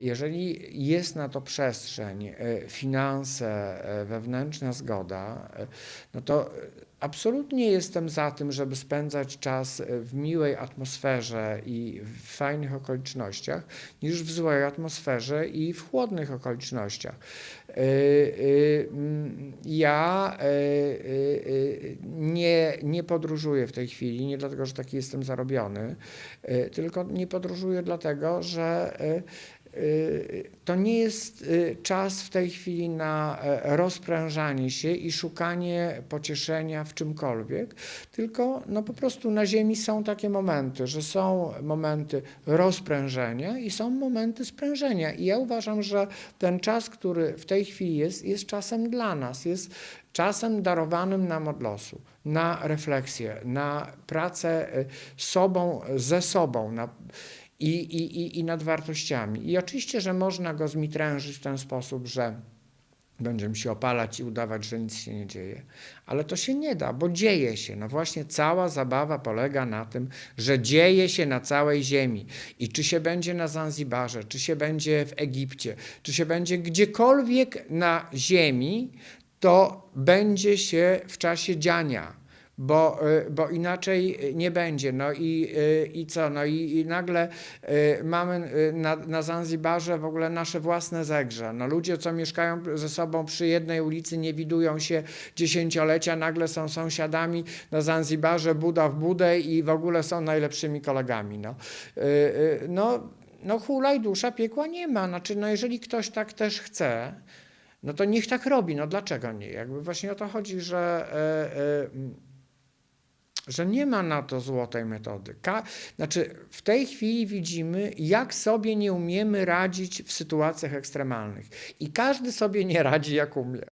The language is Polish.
Jeżeli jest na to przestrzeń, e, finanse, e, wewnętrzna zgoda, e, no to absolutnie jestem za tym, żeby spędzać czas w miłej atmosferze i w fajnych okolicznościach, niż w złej atmosferze i w chłodnych okolicznościach. Mm, Ja nie, nie podróżuję w tej chwili, nie dlatego, że taki jestem zarobiony, tylko nie podróżuję dlatego, że to nie jest y, czas w tej chwili na e, rozprężanie się i szukanie pocieszenia w czymkolwiek, tylko no po prostu na Ziemi są takie momenty, że są momenty rozprężenia i są momenty sprężenia. I ja uważam, że ten czas, który w tej chwili jest, jest czasem dla nas, jest czasem darowanym nam od losu, na refleksję, na pracę y, sobą, ze sobą, na i, i, i, i nad wartościami. I oczywiście, że można go zmitrężyć w ten sposób, że będziemy się opalać i udawać, że nic się nie dzieje. Ale to się nie da, bo dzieje się. No właśnie cała zabawa polega na tym, że dzieje się na całej ziemi. I czy się będzie na Zanzibarze, czy się będzie w Egipcie, czy się będzie gdziekolwiek na ziemi, to będzie się w czasie dziania bo, y, bo inaczej nie będzie. No i, y, i co? No i, i nagle y, mamy na, na Zanzibarze w ogóle nasze własne zegrze. No ludzie, co mieszkają ze sobą przy jednej ulicy, nie widują się dziesięciolecia, nagle są sąsiadami na Zanzibarze, Buda w Budę i w ogóle są najlepszymi kolegami. No, no, no hulaj dusza, piekła nie ma. Znaczy, no jeżeli ktoś tak też chce, no to niech tak robi. No dlaczego nie? Jakby właśnie o to chodzi, że... y, y, że nie ma na to złotej metody. Ka- znaczy, w tej chwili widzimy, jak sobie nie umiemy radzić w sytuacjach ekstremalnych. I każdy sobie nie radzi, jak umie.